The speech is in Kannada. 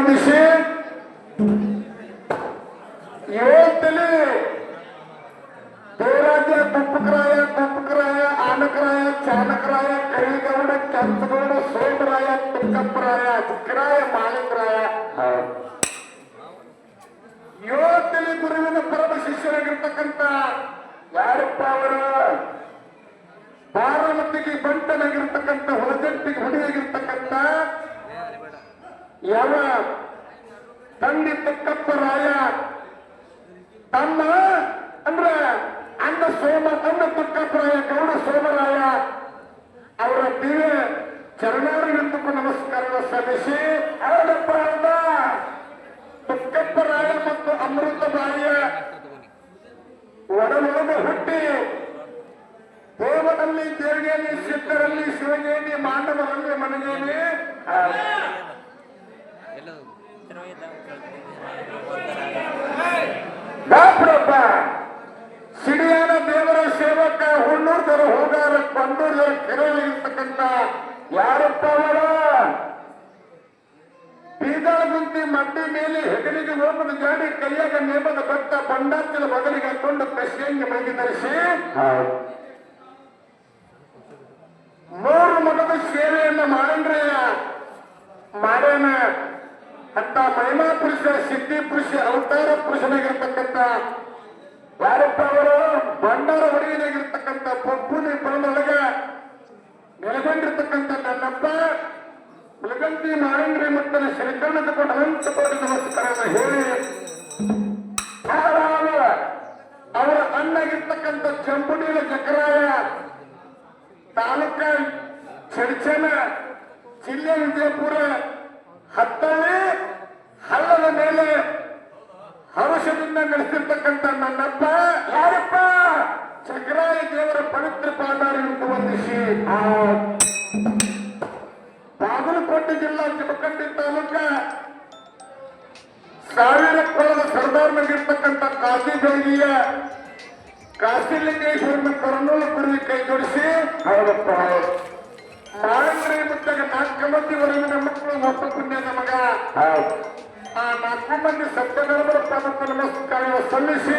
ವಂದಿಸಿ ಯೋತಲಿ ದೇವರಾಜ ತುಪ್ಪಕರಾಯ ತುಪ್ಪಕರಾಯ ಆನಕರಾಯ ಚಾಲಕರಾಯ ಕರಿಗೌಡ ಚಂದ್ರಗೌಡ, ಸೋಮರಾಯ ತುಕ್ಕಪ್ಪರಾಯ ಚಿಕ್ಕರಾಯ ಮಾಲಿಕರಾಯ ಯೋತಿಲಿ ಗುರುವಿನ ಪರಮ ಶಿಷ್ಯರಾಗಿರ್ತಕ್ಕಂಥ ಯಾರಪ್ಪ ಅವರು? ಬಾರಾಮತಿಗೆ ಬಂಟನಾಗಿರ್ತಕ್ಕಂಥ ಯಾವ ತಂದೆ ತುಕ್ಕಪ್ಪರಾಯ ತಮ್ಮ ಅಂದ್ರ ಅಣ್ಣ ಸೋಮ, ತಂದೆ ತಕ್ಕಪ್ಪ ರಾಯ, ಗೌಡ ಸೋಮರಾಯ ಅವರ ದಿವ್ಯ ಚರಣಾರವಿಂದಕ್ಕೂ ನಮಸ್ಕಾರ ಸಲ್ಲಿಸಿ. ಅವರಪ್ಪ ಅಂದ ತುಕ್ಕಪ್ಪರಾಯ ಮತ್ತು ಅಮೃತ ಅಮೃತರಾಯ ಒಡಲೊಳಗೆ ಹುಟ್ಟಿ ದೇವರಲ್ಲಿ ದೇವಗೇನಿ ಸಿದ್ಧರಲ್ಲಿ ಶಿವಗೇನಿ ಮಾನವರಲ್ಲಿ ಮನಗೇನಿ ಡಾಕ್ಟ್ರಪ್ಪ ಸಿಡಿಯಾನ ದೇವರ ಸೇವಕ ಹುಣ್ಣೂರ್ದರು ಹೋಗಾರ ಕೊಂಡೂರ್ದರ ಕೆರೆಯಲ್ಲಿರ್ತಕ್ಕಂಥ ಯಾರಪ್ಪ ಅವರ? ಬೀದಾಳ ಗುಂತಿ ಮಡ್ಡಿ ಮೇಲೆ ಹೆಗಲಿಗೆ ಹೋಗದ ಜಾಡಿ ಕೈಯಾಗ ನೇಮದ ಭಕ್ತ ಬಂಡಾಚಲ ಬದಲಿಗೆ ಹಾಕೊಂಡು ಕಸಿಯಂಗೆ ಮೈಗೆ ಧರಿಸಿ ಮೂರು ಮಗದ ಸೇವೆಯನ್ನ ಮಾಡ್ಯಾನ ಅಂತ ಮಹಿಮಾ ಪುರುಷ, ಸಿದ್ಧಿ ಪುರುಷ, ಅವತಾರ ಪುರುಷನಾಗಿರ್ತಕ್ಕಂಥ ಯಾರಪ್ಪ ಅವರು ಬಂಡಾರ ಹೊಡೆಯನಾಗಿರ್ತಕ್ಕಂಥ ಪಪ್ಪುನಿ ಬಂದೊಳಗ ನೆಲೆಗೊಂಡಿರ್ತಕ್ಕಂಥ ನನ್ನಪ್ಪ ಬೆಳಗಂತಿ ಮಾರಂಗ್ರಿ ಮತ್ತು ಶ್ರೀಕರಣ ತಗೊಂಡು ಅನಂತ ಕೋಟಿ ನಮಸ್ಕಾರನ ಹೇಳಿ. ಅವರ ಅಣ್ಣಾಗಿರ್ತಕ್ಕಂಥ ಚಂಪುಡಿಯ ಚಕ್ರಾಯ ತಾಲೂಕ ಚಡ್ಚನ ಜಿಲ್ಲೆ ವಿಜಯಪುರ ಹತ್ತಳ್ಳಿ ಬಾಗಲಕೋಟೆ ಜಿಲ್ಲಾ ಜಮಖಂಡಿ ತಾಲೂಕ. ಸಾವಿರ ಕೊಳದ ಸರ್ದಾರ್ನಾಗಿರ್ತಕ್ಕಂಥ ಕಾಶಿ ಬೆಳಗಿಯ ಕಾಶಿಲಿಂಗೇಶ್ವರನ ಕರ್ನೂಲು ಕುರಿ ಕೈ ಜೋಡಿಸಿ. ಹೌದಪ್ಪ. ಮಾಳಂಗ್ರಿ ಮುತ್ತಾಗ ನಾಲ್ಕು ಮಂದಿ ವರೆಗಿನ ಮಕ್ಕಳು ಹೊಸ ಪುಣ್ಯ ನಮಗ. ಆ ನಾಲ್ಕು ಮಂದಿ ಸತ್ಯಧರ್ಮರ ಪಾದಕ್ಕೆ ನಮಸ್ಕಾರ ಸಲ್ಲಿಸಿ.